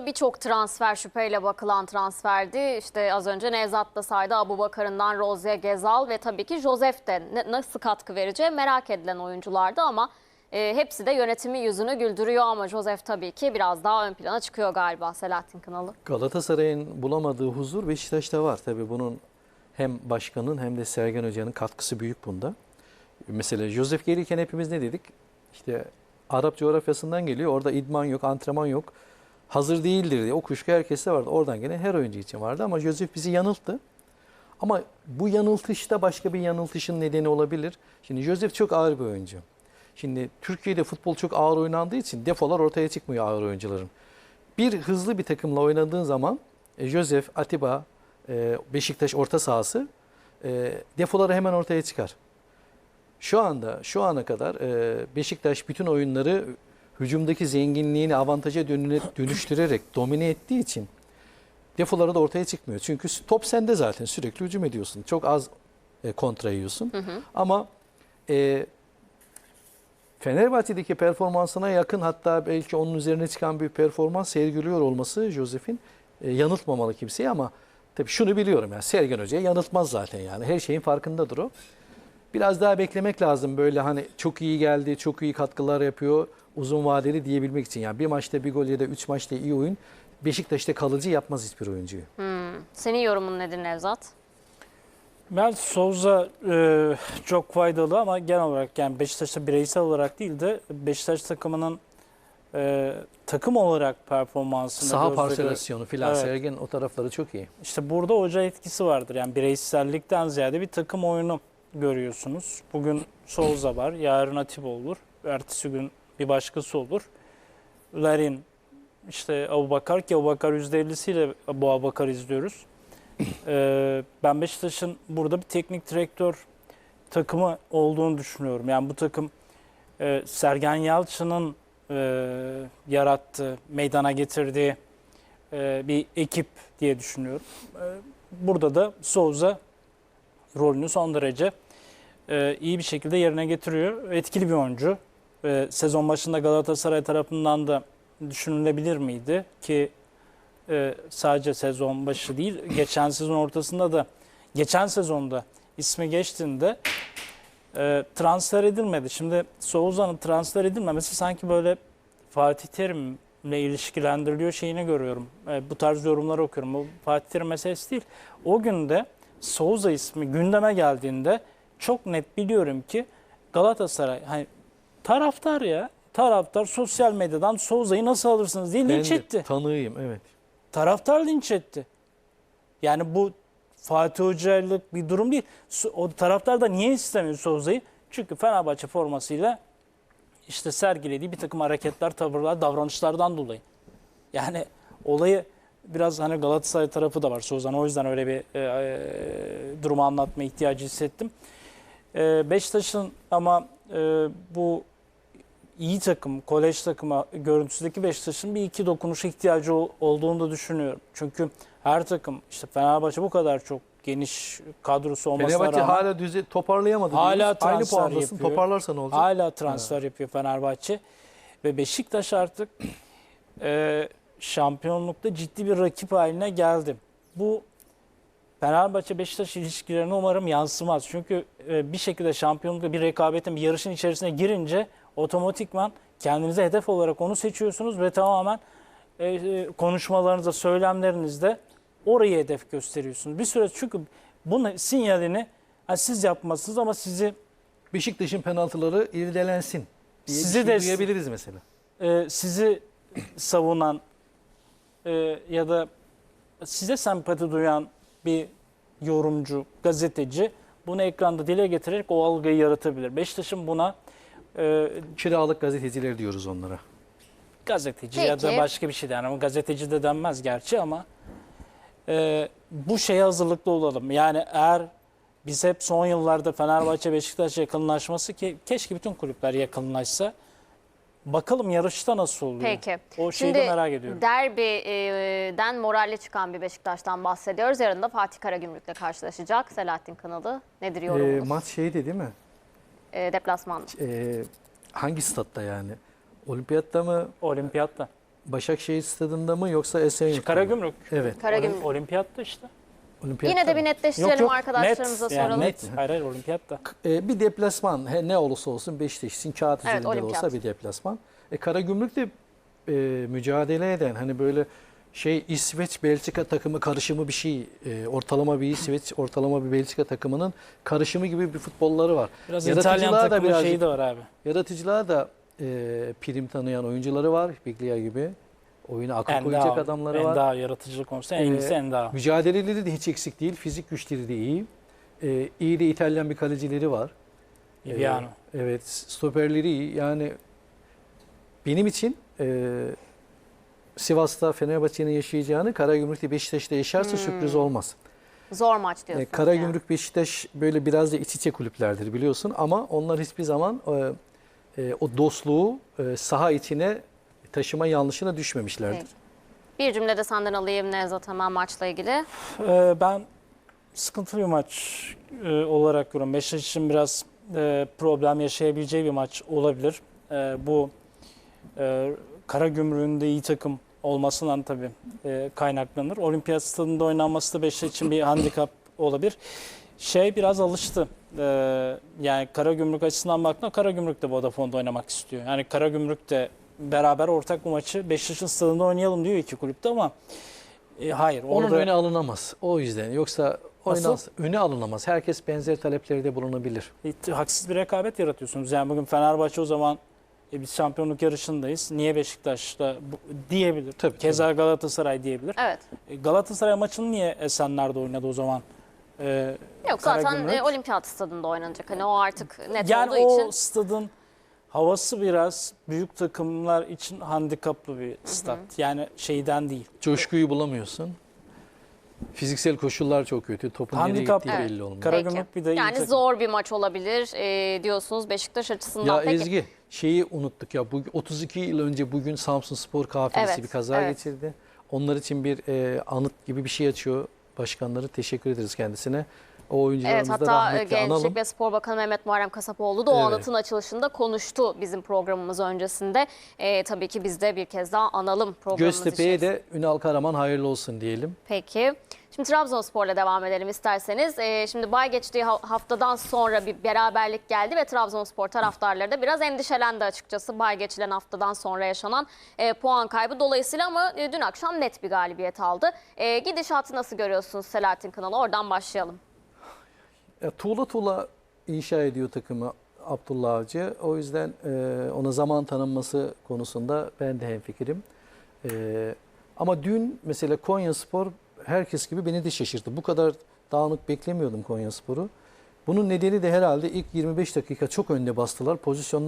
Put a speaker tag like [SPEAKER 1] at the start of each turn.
[SPEAKER 1] aslında birçok transfer şüpheyle bakılan transferdi. İşte az önce Nevzat da saydı Abu Bakar'ından Rozier Gezal ve tabii ki Josef de nasıl katkı vereceği merak edilen oyunculardı ama e, hepsi de yönetimi yüzünü güldürüyor ama Josef tabii ki biraz daha ön plana çıkıyor galiba Selahattin Kınalı.
[SPEAKER 2] Galatasaray'ın bulamadığı huzur Beşiktaş'ta var. Tabii bunun hem başkanın hem de Sergen Hoca'nın katkısı büyük bunda. Mesela Josef gelirken hepimiz ne dedik? İşte Arap coğrafyasından geliyor. Orada idman yok, antrenman yok. Hazır değildir diye. O kuşku herkeste vardı. Oradan gelen her oyuncu için vardı ama Josef bizi yanılttı. Ama bu yanıltışta başka bir yanıltışın nedeni olabilir. Şimdi Josef çok ağır bir oyuncu. Şimdi Türkiye'de futbol çok ağır oynandığı için defolar ortaya çıkmıyor ağır oyuncuların. Bir hızlı bir takımla oynadığın zaman e, Josef, Atiba, e, Beşiktaş orta sahası e, defoları hemen ortaya çıkar. Şu anda şu ana kadar e, Beşiktaş bütün oyunları hücumdaki zenginliğini avantaja dönüştürerek domine ettiği için defoları da ortaya çıkmıyor. Çünkü top sende zaten sürekli hücum ediyorsun. Çok az e, kontra yiyorsun. Ama e, Fenerbahçe'deki performansına yakın hatta belki onun üzerine çıkan bir performans sergiliyor olması Josef'in e, yanıltmamalı kimseyi ama tabii şunu biliyorum yani Sergen Hoca'ya yanıltmaz zaten yani her şeyin farkındadır o. Biraz daha beklemek lazım böyle hani çok iyi geldi, çok iyi katkılar yapıyor uzun vadeli diyebilmek için. Yani bir maçta bir gol ya da üç maçta iyi oyun Beşiktaş'ta kalıcı yapmaz hiçbir oyuncuyu.
[SPEAKER 1] Senin yorumun nedir Nevzat?
[SPEAKER 3] Ben Souza e, çok faydalı ama genel olarak yani Beşiktaş'ta bireysel olarak değil de Beşiktaş takımının e, takım olarak performansında
[SPEAKER 2] Saha parselasyonu filan
[SPEAKER 3] Evet.
[SPEAKER 2] Sergen o tarafları çok iyi.
[SPEAKER 3] İşte burada hoca etkisi vardır. Yani bireysellikten ziyade bir takım oyunu görüyorsunuz. Bugün Souza var, yarın Atiba olur, ertesi gün bir başkası olur. Larin, işte Abubakar ki Abubakar %50'siyle bu Abubakar izliyoruz. Ee, ben Beşiktaş'ın burada bir teknik direktör takımı olduğunu düşünüyorum. Yani bu takım e, Sergen Yalçın'ın e, yarattığı, meydana getirdiği e, bir ekip diye düşünüyorum. Burada da Souza rolünü son derece e, iyi bir şekilde yerine getiriyor. Etkili bir oyuncu. E, sezon başında Galatasaray tarafından da düşünülebilir miydi ki e, sadece sezon başı değil, geçen sezon ortasında da geçen sezonda ismi geçtiğinde e, transfer edilmedi. Şimdi Souza'nın transfer edilmemesi sanki böyle Fatih Terim'le ilişkilendiriliyor şeyini görüyorum. E, bu tarz yorumlar okuyorum. Bu Fatih Terim meselesi değil. O gün de Souza ismi gündeme geldiğinde çok net biliyorum ki Galatasaray hani taraftar ya taraftar sosyal medyadan Souza'yı nasıl alırsınız diye
[SPEAKER 2] Ben
[SPEAKER 3] linç
[SPEAKER 2] de
[SPEAKER 3] etti.
[SPEAKER 2] tanığıyım evet.
[SPEAKER 3] Taraftar linç etti. Yani bu Fatih Hoca'lık bir durum değil. O taraftar da niye istemiyor Souza'yı? Çünkü Fenerbahçe formasıyla işte sergilediği bir takım hareketler, tavırlar, davranışlardan dolayı. Yani olayı biraz hani Galatasaray tarafı da var Souza'nın. O yüzden öyle bir e, e, durumu anlatma ihtiyacı hissettim. E, Beşiktaş'ın ama e, bu iyi takım, kolej takımı görüntüsündeki Beşiktaş'ın bir iki dokunuşa ihtiyacı ol- olduğunu da düşünüyorum. Çünkü her takım işte Fenerbahçe bu kadar çok geniş kadrosu olmasına
[SPEAKER 2] Fenerbahçe
[SPEAKER 3] rağmen
[SPEAKER 2] hala düze toparlayamadı.
[SPEAKER 3] Hala
[SPEAKER 2] diyoruz. Aynı
[SPEAKER 3] transfer
[SPEAKER 2] puandasın
[SPEAKER 3] yapıyor.
[SPEAKER 2] toparlarsa ne olacak?
[SPEAKER 3] hala transfer yapıyor Fenerbahçe. Ve Beşiktaş artık e, şampiyonlukta ciddi bir rakip haline geldi. Bu Fenerbahçe-Beşiktaş ilişkilerine umarım yansımaz. Çünkü e, bir şekilde şampiyonlukta bir rekabetin, bir yarışın içerisine girince otomatikman kendinize hedef olarak onu seçiyorsunuz ve tamamen e, e, konuşmalarınızda, söylemlerinizde orayı hedef gösteriyorsunuz. Bir süre çünkü bunun sinyalini ha, siz yapmazsınız ama sizi
[SPEAKER 2] Beşiktaş'ın penaltıları irdelensin diye
[SPEAKER 3] Sizi
[SPEAKER 2] şey
[SPEAKER 3] de-
[SPEAKER 2] duyabiliriz mesela.
[SPEAKER 3] e, sizi savunan e, ya da size sempati duyan bir yorumcu, gazeteci bunu ekranda dile getirerek o algıyı yaratabilir. Beşiktaş'ın buna e,
[SPEAKER 2] Kiralık gazeteciler diyoruz onlara.
[SPEAKER 3] gazeteci ya da
[SPEAKER 1] Peki.
[SPEAKER 3] başka bir şey der ama gazeteci de denmez gerçi ama e, bu şeye hazırlıklı olalım. Yani eğer biz hep son yıllarda Fenerbahçe Beşiktaş yakınlaşması ki keşke bütün kulüpler yakınlaşsa bakalım yarışta nasıl oluyor.
[SPEAKER 1] Peki.
[SPEAKER 3] O şeyi
[SPEAKER 1] Şimdi
[SPEAKER 3] de merak ediyorum.
[SPEAKER 1] derbiden moralle çıkan bir Beşiktaş'tan bahsediyoruz. Yarın da Fatih Karagümrük'le karşılaşacak. Selahattin Kanalı nedir
[SPEAKER 2] Ee,
[SPEAKER 1] yorumunuz?
[SPEAKER 2] maç şeydi değil mi?
[SPEAKER 1] E, deplasmanda.
[SPEAKER 2] Ee, hangi statta yani? Olimpiyatta mı?
[SPEAKER 3] Olimpiyatta.
[SPEAKER 2] Başakşehir stadında mı yoksa Esenyurt'ta mı?
[SPEAKER 3] Karagümrük.
[SPEAKER 2] Evet.
[SPEAKER 1] Karagümrük.
[SPEAKER 3] Olimpiyatta işte.
[SPEAKER 2] Olimpiyatta
[SPEAKER 1] Yine de bir netleştirelim arkadaşlarımıza
[SPEAKER 3] net, yani
[SPEAKER 1] soralım.
[SPEAKER 3] net. Hayır hayır olimpiyatta.
[SPEAKER 2] E, bir deplasman he, ne olursa olsun Beşiktaş için kağıt
[SPEAKER 1] Evet,
[SPEAKER 2] üzerinde de
[SPEAKER 1] olimpiyat.
[SPEAKER 2] olsa bir deplasman. E, Karagümrük de e, mücadele eden hani böyle şey İsveç Belçika takımı karışımı bir şey e, ortalama bir İsveç ortalama bir Belçika takımının karışımı gibi bir futbolları var.
[SPEAKER 3] Biraz
[SPEAKER 2] Yaratıcılığa
[SPEAKER 3] İtalyan
[SPEAKER 2] da birazcık-
[SPEAKER 3] şeyi de var abi.
[SPEAKER 2] Yaratıcılığa da e, prim tanıyan oyuncuları var Biglia gibi. Oyuna akıl koyacak
[SPEAKER 3] Enda,
[SPEAKER 2] adamları var.
[SPEAKER 3] Enda yaratıcılık konusunda en
[SPEAKER 2] Ee,
[SPEAKER 3] iyisi Enda.
[SPEAKER 2] Mücadeleleri de hiç eksik değil. Fizik güçleri de iyi. E, iyi de İtalyan bir kalecileri var.
[SPEAKER 3] Viviano.
[SPEAKER 2] Ee, evet, stoperleri iyi. Yani benim için e, Sivas'ta Fenerbahçe'nin yaşayacağını Karagümrük'te Beşiktaş'ta yaşarsa
[SPEAKER 1] Hmm.
[SPEAKER 2] sürpriz olmaz.
[SPEAKER 1] Zor maç
[SPEAKER 2] E,
[SPEAKER 1] diyorsunuz. yani.
[SPEAKER 2] Karagümrük Beşiktaş böyle biraz da iç içe kulüplerdir biliyorsun ama onlar hiçbir zaman e, e, o dostluğu e, saha içine taşıma yanlışına düşmemişlerdir.
[SPEAKER 1] Peki. Bir cümlede senden alayım Nevzat hemen maçla ilgili.
[SPEAKER 3] Ee, ben sıkıntılı bir maç e, olarak görüyorum. Beşiktaş için biraz e, problem yaşayabileceği bir maç olabilir. E, bu e, Karagümrük'ün de iyi takım olmasından tabii e, kaynaklanır. Olimpiyat stadında oynanması da Beşiktaş için bir handikap olabilir. Şey biraz alıştı. E, yani Karagümrük açısından baktığında Karagümrük de Vodafone'da oynamak istiyor. Yani Karagümrük de beraber ortak bu maçı Beşiktaş'ın stadında oynayalım diyor iki kulüpte ama e, hayır.
[SPEAKER 2] Onun
[SPEAKER 3] orada
[SPEAKER 2] öne alınamaz. O yüzden yoksa oynaz. Öne alınamaz. Herkes benzer taleplerde bulunabilir.
[SPEAKER 3] Haksız bir rekabet yaratıyorsunuz. Yani bugün Fenerbahçe o zaman e, biz şampiyonluk yarışındayız. Niye Beşiktaş'ta bu, diyebilir.
[SPEAKER 2] Tabii,
[SPEAKER 3] Keza Galatasaray diyebilir.
[SPEAKER 1] Evet.
[SPEAKER 3] E, Galatasaray maçını niye Esenler'de oynadı o zaman? E,
[SPEAKER 1] Yok zaten
[SPEAKER 3] Karagümrük.
[SPEAKER 1] e, olimpiyat stadında oynanacak. Hani o artık net
[SPEAKER 3] yani
[SPEAKER 1] olduğu
[SPEAKER 3] o
[SPEAKER 1] için.
[SPEAKER 3] stadın havası biraz büyük takımlar için handikaplı bir stat. Yani şeyden değil.
[SPEAKER 2] Coşkuyu bulamıyorsun. Fiziksel koşullar çok kötü. Topun nereye
[SPEAKER 3] Handikap
[SPEAKER 2] gittiği
[SPEAKER 1] Evet.
[SPEAKER 2] belli olmuyor.
[SPEAKER 3] Karagümrük bir de iyi
[SPEAKER 1] Yani
[SPEAKER 3] takım.
[SPEAKER 1] zor bir maç olabilir e, diyorsunuz Beşiktaş açısından.
[SPEAKER 2] Ya
[SPEAKER 1] Peki.
[SPEAKER 2] Ezgi şeyi unuttuk ya. Bu 32 yıl önce bugün Samsun Spor kafilesi
[SPEAKER 1] Evet,
[SPEAKER 2] bir kaza
[SPEAKER 1] evet.
[SPEAKER 2] geçirdi. Onlar için bir e, anıt gibi bir şey açıyor başkanları. Teşekkür ederiz kendisine. O
[SPEAKER 1] Evet
[SPEAKER 2] oyuncularımızı da
[SPEAKER 1] hatta e,
[SPEAKER 2] rahmetle analım.
[SPEAKER 1] Gençlik ve Spor Bakanı Mehmet Muharrem Kasapoğlu da o
[SPEAKER 2] Evet.
[SPEAKER 1] anıtın açılışında konuştu bizim programımız öncesinde. E, tabii ki biz de bir kez daha analım programımız
[SPEAKER 2] Göztepe'ye
[SPEAKER 1] için.
[SPEAKER 2] de Ünal Karaman hayırlı olsun diyelim.
[SPEAKER 1] Peki. Şimdi Trabzonspor'la devam edelim isterseniz. Ee, şimdi bay geçtiği ha- haftadan sonra bir beraberlik geldi ve Trabzonspor taraftarları da biraz endişelendi açıkçası. Bay geçilen haftadan sonra yaşanan e, puan kaybı dolayısıyla ama e, dün akşam net bir galibiyet aldı. E, gidişatı nasıl görüyorsunuz Selahattin Kanalı? Oradan başlayalım.
[SPEAKER 2] Ya, tuğla tuğla inşa ediyor takımı Abdullah Avcı. O yüzden e, ona zaman tanınması konusunda ben de hemfikirim. E, ama dün mesela Konya Spor herkes gibi beni de şaşırttı. Bu kadar dağınık beklemiyordum Konya Spor'u. Bunun nedeni de herhalde ilk 25 dakika çok önde bastılar. Pozisyonlar